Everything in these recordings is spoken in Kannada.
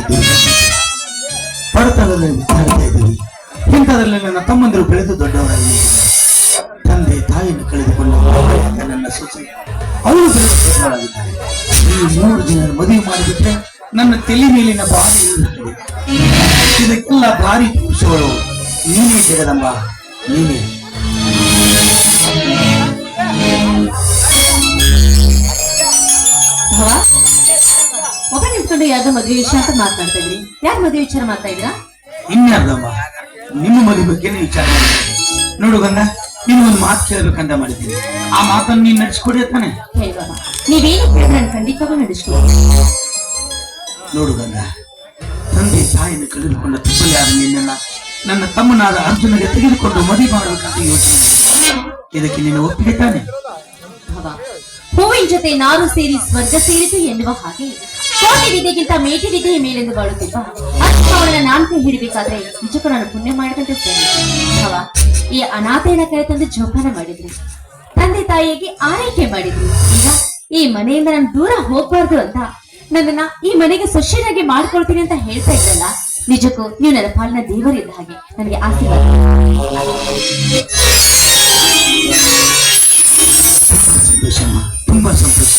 ಇದ್ದೀವಿ ಬಡತನದಲ್ಲಿ ಇದ್ದೀವಿ ಇಂಥದ್ರಲ್ಲಿ ನನ್ನ ತಮ್ಮಂದಿರು ಬೆಳೆದು ದೊಡ್ಡವರಾಗಿ ತಂದೆ, ತಾಯಿಯನ್ನು ಕಳೆದುಕೊಂಡು ನನ್ನ ಸೂಚನೆ ಅವರು ಬೆಳೆದು ದೊಡ್ಡವರಾಗಿದ್ದಾರೆ ಈ ಮೂರು ಜನ ಮದುವೆ ಮಾಡಿಬಿಟ್ರೆ ನನ್ನ ತಲೆ ಮೇಲಿನ ಬಾರಿ ಇರುತ್ತದೆ ಇದಕ್ಕೆಲ್ಲ ಭಾರಿ ಪುರುಷಗಳು ನೀನೇ ಜಗದಂಬ, ನೀನೇ. ಭಾವ? ನಿಂತ್ಕೊಂಡು ಯಾವ್ದೋ ಮದುವೆ ವಿಷಯ ಅಂತ ಮಾತಾಡ್ತಾ ಇದ್ರಿ ಯಾರ್ ಮದುವೆ ವಿಚಾರ ಮಾಡ್ತಾ ಇದ್ರ ಇನ್ಯಾರ್ದಮ್ಮ? ನಿಮ್ಮ ಮದುವೆ ಬಗ್ಗೆ ವಿಚಾರ ಮಾಡಿದ್ದೀನಿ ನೋಡು ಗಂಗ ನೀನು ಒಂದು ಮಾತು ಕೇಳಬೇಕಂತ ಮಾಡಿದ್ದೀನಿ. ಆ ಮಾತನ್ನು ನೀನು ನಡೆಸ್ಕೊಡಿ ತಾನೆ ಹೇಳಿ ಬಾಬಾ ನೀವೇನು ಹೇಳಿದ್ರೆ ನಾನು ಖಂಡಿತವಾಗೂ ನಡೆಸ್ಕೊಡಿ ನೋಡು ಗಂಗ ತಂದೆ ತಾಯಿನ ಕಳೆದುಕೊಂಡ ತುಪ್ಪಲಿ ಆದ ನಿನ್ನೆಲ್ಲ ನನ್ನ ತಮ್ಮನಾದ ಅರ್ಜುನಿಗೆ ತೆಗೆದುಕೊಂಡು ಮದುವೆ ಮಾಡಬೇಕಂತ ಯೋಚನೆ. ಇದಕ್ಕೆ ನೀನು ಒಪ್ಪಿಗೆ ತಾನೆ. ಹೂವಿನ ಜೊತೆ ನಾರು ಸೇರಿ ಸ್ವರ್ಗ ಸೇರಿತು ಎನ್ನುವ ಹಾಗೆ ಕೋಟಿ ವಿದ್ಯೆಗಿಂತ ಮೇಟಿ ವಿದ್ಯೆಯ ಮೇಲೆಂದು ಬಾಳುತ್ತಿದ್ದ ಅವಳನ್ನ ನಾನು ಕೈ ಹಿಡಿಬೇಕಾದ್ರೆ ನಿಜಕ್ಕೂ ನಾನು ಪುಣ್ಯ ಮಾಡಿದಂತೆ ಭಾವ ಈ ಅನಾಥೆಯನ್ನ ಕೈ ತಂದು ಜೋಪಾನ ಮಾಡಿದ್ರು. ತಂದೆ ತಾಯಿಗೆ ಆರೈಕೆ ಮಾಡಿದ್ರು. ಈಗ ಈ ಮನೆಯಿಂದ ನಾನು ದೂರ ಹೋಗ್ಬಾರ್ದು ಅಂತ ನನ್ನನ್ನ ಈ ಮನೆಗೆ ಸೊಸೆಯಾಗಿ ಮಾಡ್ಕೊಳ್ತೀನಿ ಅಂತ ಹೇಳ್ತಾ ಇದ್ದಲ್ಲ ನಿಜಕ್ಕೂ ನೀವು ನನ್ನ ಪಾಲಿನ ದೇವರಿದ್ದ ಹಾಗೆ ನನಗೆ ಆಸೆ ತುಂಬಾ ಸಂತೋಷ.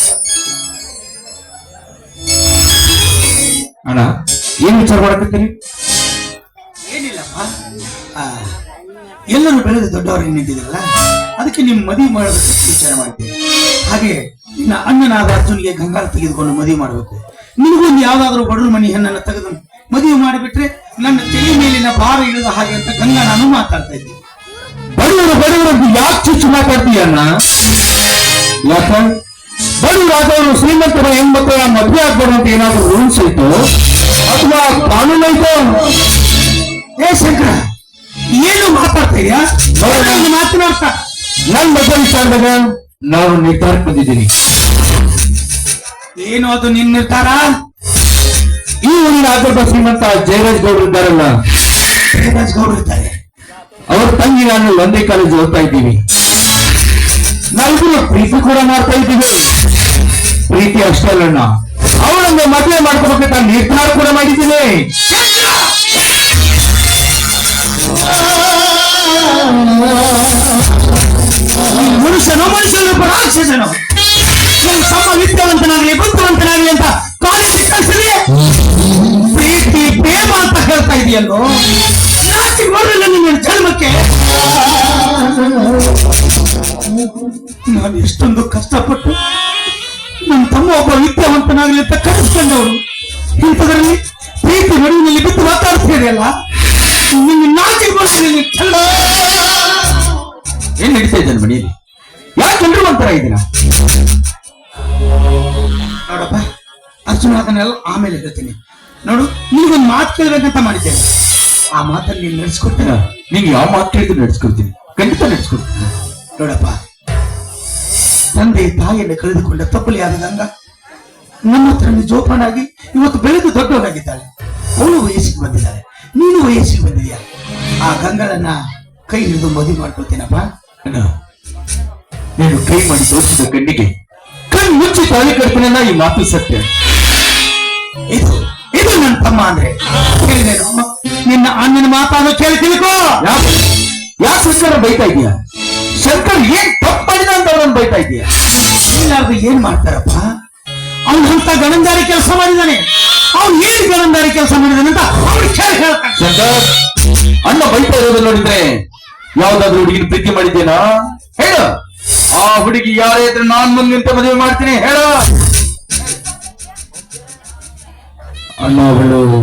ಏನ್ ವಿಚಾರ ಮಾಡಕತ್ತೀರಿ? ಏನಿಲ್ಲಪ್ಪ. ಎಲ್ಲರೂ ಬೆಳೆದ ದೊಡ್ಡವರು ನಿಂತಿದ್ರಲ್ಲ ಅದಕ್ಕೆ ನಿಮ್ ಮದುವೆ ಮಾಡಬೇಕು ವಿಚಾರ ಮಾಡ್ತೀವಿ ಹಾಗೆ ನಿನ್ನ ಅಣ್ಣನಾದ ಅರ್ಜುನ್ಗೆ ಗಂಗಾಳ ತೆಗೆದುಕೊಂಡು ಮದುವೆ ಮಾಡಬೇಕು. ನಿನಗೊಂದು ಯಾವ್ದಾದ್ರು ಬಡವ್ರ ಮನೆ ಹೆಣ್ಣನ್ನು ತೆಗೆದು ಮದುವೆ ಮಾಡಿಬಿಟ್ರೆ ನನ್ನ ತಲೆ ಮೇಲಿನ ಭಾರ ಇಳಿದ ಹಾಗೆ ಅಂತ ಗಂಗಾ ನಾನು ಮಾತಾಡ್ತಾ ಇದ್ದೆ ಬಡವರು ಬಡವರು ಯಾಕೆ ಚುಚ್ಚು ಮಾತಾಡ್ತೀಯ ಅಣ್ಣ? ಬಡವರಾದವರು ಶ್ರೀಮಂತರ ಹೆಣ್ಮಕ್ಳ ಮದುವೆ ಆಗ್ಬಾರ್ದು ಅಂತ ಏನಾದ್ರು ರೂಲ್ಸ್ ಐತೋ ಅಥವಾ ಕಾನೂನು ಐತೋ ಏ ಶಂಕರ ಏನು ಮಾತಾಡ್ತಾ ಇದೆಯಾ? ಮಾತಿನ ಅರ್ಥ. ನನ್ ಮದುವೆ ವಿಚಾರದಾಗ ನಾನು ನಿರ್ಧಾರಕ್ಕೆ ಬಂದಿದ್ದೀನಿ ಏನು ಅದು ನಿನ್ ನಿರ್ಧಾರ? ಈ ಊರಿನ ಆಗರ್ಭ ಶ್ರೀಮಂತ ಜಯರಾಜ್ ಗೌಡ್ರು ಇದ್ದಾರಲ್ಲ. ಜಯರಾಜ್ ಗೌಡ್ರು ಇದ್ದಾರೆ. ಅವ್ರ ತಂಗಿ ನಾನು ಒಂದೇ ಕಾಲೇಜ್ ಓದ್ತಾ ಇದ್ದೀವಿ. ನಾವಿಬ್ರು ಪ್ರೀತಿ ಕೂಡ ಮಾಡ್ತಾ ಇದ್ದೀವಿ. ಪ್ರೀತಿ ಅಷ್ಟೇ ಅಲ್ಲಣ್ಣ ಅವಳನ್ನ ಮದುವೆ ಮಾಡ್ಕೋಬೇಕಂತ ನಿರ್ಧಾರ ಕೂಡ ಮಾಡಿದ್ದೀನಿ. ಮನುಷ್ಯನು ಮನುಷ್ಯನು ರಾಕ್ಷಸನೋ. ನನ್ನ ತಮ್ಮ ವಿದ್ಯಾವಂತನಾಗಲಿ, ಬುದ್ಧಿವಂತನಾಗಲಿ ಅಂತ ಕಾಲೇಜ್ ಕಳಿಸಲಿ ಪ್ರೀತಿ, ಪ್ರೇಮ ಅಂತ ಹೇಳ್ತಾ ಇದೆಯಲ್ಲೋ? ಯಾಕೆ ಬರಲಿಲ್ಲ ನಿನ್ನ ಜನ್ಮಕ್ಕೆ ನಾನು ಎಷ್ಟೊಂದು ಕಷ್ಟಪಟ್ಟು ನನ್ನ ತಮ್ಮ ಒಬ್ಬ ವಿದ್ಯಾವಂತನಾಗಲಿ ಅಂತ ಕಲಿಸ್ಕೊಂಡವರು ಇಂಥದ್ರಲ್ಲಿ ಪ್ರೀತಿ ನಡುವಿನಲ್ಲಿ ಬಿದ್ದು ಮಾತಾಡ್ತಿದೆಯಲ್ಲ ನಿನ್ನ ನಾಚಿಕೆ ಬರಲಿಲ್ಲ ಚಂದ ಏನ್ ನಡೀತಾ ಇದ್ದಾನೆ ಮನೆಯಲ್ಲಿ? ಯಾಕೆ ಎಲ್ಲರೂ ಒಂಥರ ಇದ್ದೀನ ನೋಡಪ್ಪ ಅರ್ಜುನ ಅದನ್ನೆಲ್ಲ ಆಮೇಲೆ ಹೇಳ್ತೀನಿ. ನೋಡು ನೀವೊಂದು ಮಾತು ಕೇಳ್ಬೇಕಂತ ಮಾಡಿದ್ದೇನೆ. ಆ ಮಾತನ್ನು ನೀನು ನಡೆಸ್ಕೊಡ್ತೀನ. ನಿಂಗೆ ಯಾವ ಮಾತು ಕೇಳಿದ್ರು ನಡೆಸ್ಕೊಡ್ತೀನಿ. ಖಂಡಿತ ನಡೆಸ್ಕೊಡ್ತೀನಿ. ನೋಡಪ್ಪ ತಂದೆ ತಾಯಿಯನ್ನು ಕಳೆದುಕೊಂಡ ತಪ್ಪಲಿ ಆದ ಗಂಗ ನಮ್ಮ ಹತ್ರ ಜೋಪಾನಾಗಿ ಇವತ್ತು ಬೆಳೆದು ದೊಡ್ಡವನಾಗಿದ್ದಾಳೆ. ಅವಳು ವಯಸ್ಸಿಗೆ ಬಂದಿದ್ದಾಳೆ. ನೀನು ವಯಸ್ಸಿಗೆ ಬಂದಿದ್ಯಾ? ಆ ಗಂಗಳನ್ನ ಕೈ ಹಿಡಿದು ಮದುವೆ ಮಾಡ್ಕೊಳ್ತೀನಪ್ಪ. ನೀನು ಕೈ ಮಾಡಿ ತೋರಿಸಿದ ಕಣ್ಣಿಗೆ ಕಣ್ಣು ಮುಚ್ಚಿ ತಾಳಿ ಈ ಮಾತು ಸತ್ಯ. ಇದು ಇದು ನನ್ನ ತಮ್ಮ ಅಂದ್ರೆ. ಹೇಳಿದೇನು ನಿನ್ನ ಅಣ್ಣನ ಮಾತಾಡೋ ಕೇಳಿ ತಿಳ್ಕೋ. ಯಾಕೆ? ಯಾಕೆ ಸರ್ಕಾರ ಬೈತಾ ಇದೀಯ? ಶಂಕರ್ ಏನ್ ತಪ್ಪು ಬೈತಾ ಇದೀಯ ಇಲ್ಲಾರ್ದು ಏನ್ ಮಾಡ್ತಾರಪ್ಪ? ಅವ್ನು ಅಂತ ಗಣಂದಾರಿ ಕೆಲಸ ಮಾಡಿದಾನೆ. ಅವ್ನು ಏನ್ ಗಣಂದಾರಿ ಕೆಲಸ ಮಾಡಿದಾನೆ ಅಂತ ಅಣ್ಣ ಬೈತಾ ಇರೋದು ನೋಡಿದ್ರೆ ಯಾವ್ದಾದ್ರು ಹುಡುಗಿನ ಪ್ರೀತಿ ಮಾಡಿದ್ದೇನಾ ಹೇಳ. ಆ ಹುಡುಗಿ ಯಾರೇ ಇದ್ರೆ ನಾನ್ ಮುಂದೆ ನಿಂತ ಮದುವೆ ಮಾಡ್ತೀನಿ ಹೇಳ. ಅಣ್ಣ ಅವಳು ಹೇಳು.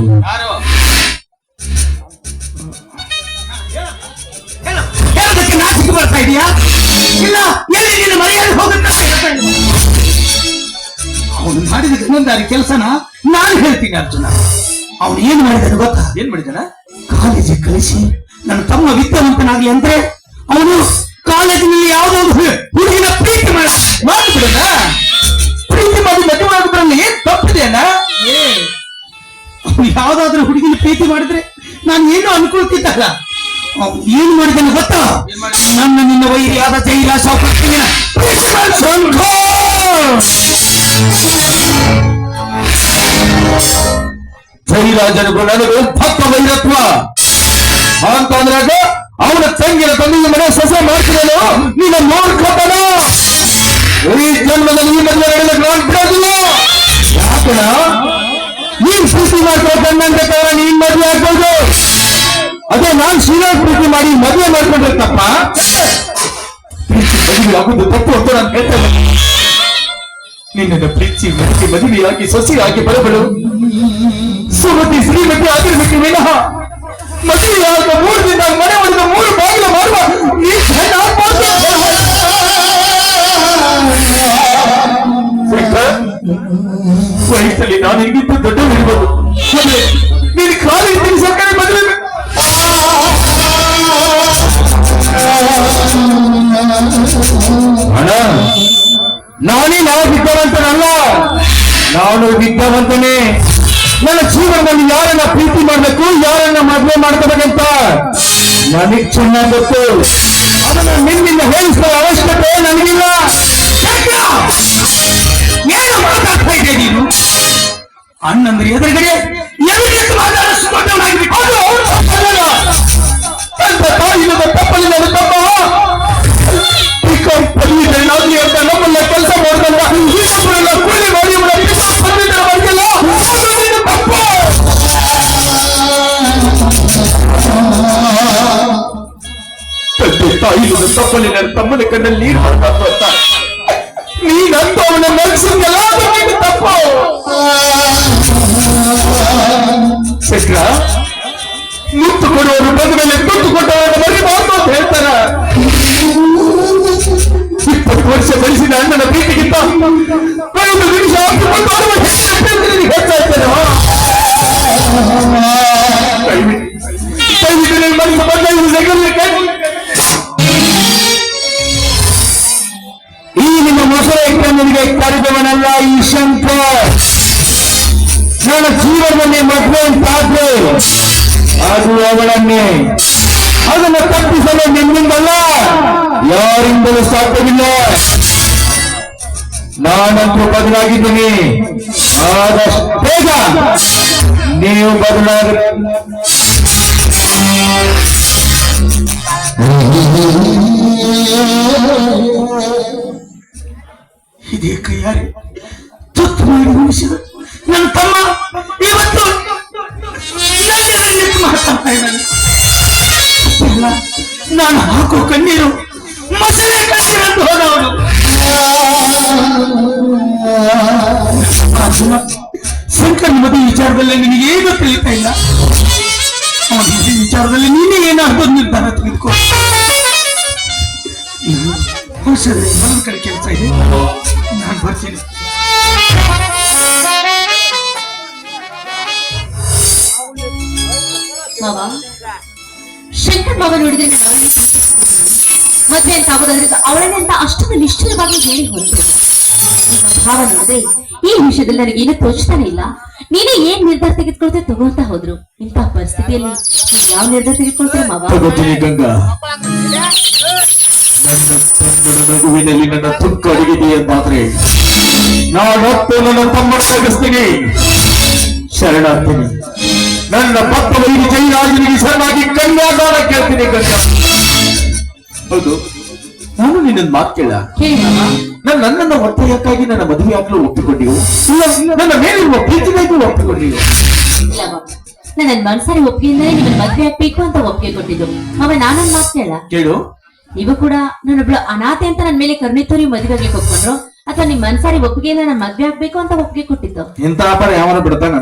ಹೇಳೋದಕ್ಕೆ ನಾಚಿಕೆ ಬರ್ತಾ ಇದೆಯಾ? ಇಲ್ಲ ಎಲ್ಲಿ ನಿನ್ನ ಮರ್ಯಾದೆ ಹೋಗುತ್ತೆ? ಅಂತ ಹೇಳ್ತಾ ಅವನು ಮಾಡಿದ ಇನ್ನೊಂದಾರಿ ಕೆಲಸನ ನಾನು ಹೇಳ್ತೀನಿ ಅರ್ಜುನ. ಅವನು ಏನ್ ಮಾಡಿದಾನೆ ಗೊತ್ತಾ? ಏನ್ ಮಾಡಿದಾನ? ಕಾಲೇಜಿಗೆ ಕಳಿಸಿ ನನ್ನ ತಮ್ಮ ವಿದ್ಯಾವಂತನಾಗ್ಲಿ ಅಂದ್ರೆ ಅವನು ಕಾಲೇಜಿನಲ್ಲಿ ಯಾವುದೋ ಒಂದು ಹುಡುಗಿನ ಪ್ರೀತಿ ಮಾಡ ಮಾಡ್ಬಿಡಣ? ಪ್ರೀತಿ ಮಾಡಿ ಮದುವೆ ಮಾಡಿದ್ರಲ್ಲಿ ಏನ್ ತಪ್ಪಿದೆಯಣ್ಣ ಅವ್ನು ಯಾವ್ದಾದ್ರು ಹುಡುಗಿನ ಪ್ರೀತಿ ಮಾಡಿದ್ರೆ ನಾನು ಏನು ಅನ್ಕೊಳ್ತಿದ್ದಲ್ಲ. ಏನು ಮಾಡಿದ್ದಾನೆ ಗೊತ್ತಾ? ನನ್ನ ನಿನ್ನ ವೈರಿಯಾದ ಜೈಲಾಸ ಜೈರಾಜನಿಗೂ ನನಗೂ ಭಕ್ತ ವೈರತ್ವ. ಅಂತಂದ್ರಾಗ ಅವನ ತಂಗಿನ ತಂದೆಯ ಮನೆ ಸೊಸೆ ಮಾಡ್ತಿರೋ ನಿನ್ನ ಮೂರ್ಖತನ ಈ ಜನ್ಮದಲ್ಲಿ ಈ ಮದುವೆ ನಡೆದ ನಾನು ಬಿಡೋದಿಲ್ಲ ಯಾಕಣ ನೀನ್ ಮಾಡ್ಕೋ ಮಾಡ್ಕೊಂಡಂತ ಕಾರಣ ನೀನ್ ಮದುವೆ ಆಗ್ಬೋದು. ಅದೇ ನಾನ್ ಶ್ರೀನಾಥ್ ಪ್ರೀತಿ ಮಾಡಿ ಮದುವೆ ಮಾಡ್ಕೊಂಡ್ರೆ ತಪ್ಪ ಆಗುದು ತಪ್ಪು ಅಂತ ನಾನು ಹೇಳ್ತಾ. ನಿನ್ನನ್ನು ಪ್ರೀತಿ ಮದುವೆ ಮದುವೆಯಾಗಿ ಸೊಸೆಯಾಗಿ ಬರಬಳು ಸುಮತಿ ಶ್ರೀಮತಿ ಆಗಿರ್ಬೇಕು ವಿನಃ ಮದುವೆಯಾದ ಮೂರು ದಿನ ಮನೆ ಹೊಡೆದ ಮೂರು ಬಾಗಿಲು ಮಾಡುವ. ಶಂಕರ್, ವಯಸ್ಸಲ್ಲಿ ನಾನು ದೊಡ್ಡ ದೊಡ್ಡವರಿರ್ಬೋದು ನಾನೇ ನಾವು ವಿದ್ಯಾವಂತನಲ್ಲ ನಾನು ವಿದ್ಯಾವಂತನೇ ನನ್ನ ಜೀವನದಲ್ಲಿ ಯಾರನ್ನ ಪ್ರೀತಿ ಮಾಡಬೇಕು, ಯಾರನ್ನ ಮದುವೆ ಮಾಡ್ಕೋಬೇಕಂತ ನನಗ್ ಚೆನ್ನಾಗಿ ಗೊತ್ತು. ಅದನ್ನ ನಿನ್ನಿಂದ ಹೇಳಿಸುವ ಅವಶ್ಯಕತೆ ನನಗಿಲ್ಲ. ಏನು ಮಾತಾಡ್ತಾ ಇದೆ ನೀನು? ಅಣ್ಣಂದ್ರೆ ಎದುರುಗಡೆ ಎದುರಿಗೆ ಮಾತಾಡಿಸ್ಕೊಂಡವನಾಗಿ ಅದು ಅವ್ರ ತಪ್ಪಲ್ಲ. ನನ್ನ ತಾಯಿಲ್ಲದ ತಪ್ಪಲ್ಲಿ ನನ್ನ ತಪ್ಪ ಪಿಕಪ್ ಪದವೀಧರ ಆಗಲಿ ಅಂತ ನಮ್ಮನ್ನ ಕೆಲಸ ಮಾಡ್ಕೊಂಡ ಇನ್ನೊಬ್ಬರನ್ನ ಕೂಲಿ ಮಾಡಿ ಇವರ ಪಿಕಪ್ ಪದವೀಧರ ಮಾಡಿಲ್ಲ ಅದು ನಿನ್ನ ತಪ್ಪು ತಂದೆ ತಾಯಿಲ್ಲದ ತಪ್ಪಲ್ಲಿ ನನ್ನ ತಮ್ಮನ ಕಣ್ಣಲ್ಲಿ ನೀರು ಮಾಡ್ಬೇಕು ಅಂತ ನೀನಂತ ಅವನ ಈ ನಿಮ್ಮ ಮೊಸಳೆ ಕಣ್ಣಿಗೆ ಕರೆದವನಲ್ಲ ಈ ಶಂಕರ್ ನನ್ನ ಜೀವನದಲ್ಲಿ ಮದುವೆ ಪಾತ್ರೆ ಅದು ಅವಳನ್ನೇ ಅದನ್ನು ತಪ್ಪಿಸಲು ನಿಮ್ಮಿಂದಲ್ಲ ಯಾರಿಂದಲೂ ಸಾಧ್ಯವಿಲ್ಲ ನಾನಂತೂ ಬದಲಾಗಿದ್ದೀನಿ ಆದಷ್ಟು ಬೇಗ ನೀವು ಬದಲಾಗ ಇದೇ ಕೈಯಾರೆ ತುತ್ತು ಮಾಡಿ ಉಳಿಸಿದ ನನ್ನ ತಮ್ಮ ಇವತ್ತು ಮಾತಾಡ್ತಾ ಇದ್ದಾನೆ ನಾನು ಹಾಕೋ ಕಣ್ಣೀರು ಮಸಾಲೆ ಕಣ್ಣೀರಂತ ಹೋದವನು ಶಂಕರ್ ಮದುವೆ ವಿಚಾರದಲ್ಲಿ ನಿನಗೆ ಏನು ತಿಳಿತಾ ಇಲ್ಲ? ಅವನ ಮದುವೆ ವಿಚಾರದಲ್ಲಿ ನೀನೇ ಏನಾದ್ರು ನಿರ್ಧಾರ ತೆಗೆದುಕೋ. ಹುಷಾರಿ ಮನದ ಕಡೆ ಕೆಲಸ ಇದೆ. ನಾನು ಬರ್ತೀನಿ. ಶಂಕರ್ ಬಾಬಾ ನೋಡಿದ್ರೆ ಮದ್ವೆ ಅಂತ ಆಗೋದಾದ್ರೆ ಅವಳನ್ನೇ ಅಂತ ಅಷ್ಟೊಂದು ನಿಷ್ಠುರವಾಗಿ ಹೇಳಿ ಹೊರಟಿಲ್ಲ ಭಾವ ನೋಡಿದ್ರೆ ಈ ವಿಷಯದಲ್ಲಿ ನನಗೆ ಏನು ತೋಚ್ತಾನೆ ಇಲ್ಲ. ನೀನೇ ಏನ್ ನಿರ್ಧಾರ ತೆಗೆದುಕೊಳ್ತೇ ತಗೋತಾ ಹೋದ್ರು. ಇಂತಹ ಪರಿಸ್ಥಿತಿಯಲ್ಲಿ ನೀನ್ ಯಾವ ನಿರ್ಧಾರ ತೆಗೆದುಕೊಳ್ತೀರ ಮಾವ? ತಗೋತೀನಿ ಗಂಗಾ. ನನ್ನ ತಮ್ಮನ ನಗುವಿನಲ್ಲಿ ನನ್ನ ತುಕ್ಕ ಅಡಗಿದೆ ಎಂದಾದ್ರೆ ನಾನೊತ್ತು ನನ್ನ ತಮ್ಮನ ತಗಿಸ್ತೀನಿ ಶರಣಾಗ್ತೀನಿ ನನ್ನ ಭಕ್ತ ವೈರಿ ಜೈರಾಜನಿಗೆ ಶರಣಾಗಿ ಕನ್ಯಾದಾನ ಕೇಳ್ತೀನಿ ಗಂಗಾ. ಹೌದು ನಾನು ನಿನ್ನ ಮಾತು ಕೇಳ. ಹೇಳಿ ಮಾವ. ನನ್ನ ನನ್ನನ್ನ ಒತ್ತಾಯಕ್ಕಾಗಿ ನನ್ನ ಮದುವೆ ಆಗಲು ಒಪ್ಪಿಕೊಂಡಿವು ಇಲ್ಲ ನನ್ನ ಮೇಲಿರುವ ಪ್ರೀತಿಗಾಗಿ ಇಲ್ಲ ನಾನು ನನ್ನ ಮನ್ಸಾರಿ ಒಪ್ಪಿಗೆಯಿಂದಲೇ ನಿಮ್ಮನ್ನ ಮದ್ವೆ ಆಗ್ಬೇಕು ಅಂತ ಒಪ್ಪಿಗೆ ಕೊಟ್ಟಿದ್ದು ಅವ ನಾನೊಂದು ಮಾತೇ ಅಲ್ಲ? ಕೇಳು. ನೀವು ಕೂಡ ನಾನೊಬ್ಳು ಅನಾಥೆ ಅಂತ ನನ್ನ ಮೇಲೆ ಕರುಣೆ ತೋರಿ ಮದುವೆಗೆ ಒಪ್ಕೊಂಡ್ರು ಅಥವಾ ನಿಮ್ ಮನ್ಸಾರಿ ಒಪ್ಪಿಗೆಯಿಂದ ನನ್ನ ಮದ್ವೆ ಆಗ್ಬೇಕು ಅಂತ ಒಪ್ಪಿಗೆ ಕೊಟ್ಟಿದ್ದು? ಇಂಥ ಅಪರ ಯಾವನ ಬಿಡ್ತಾನ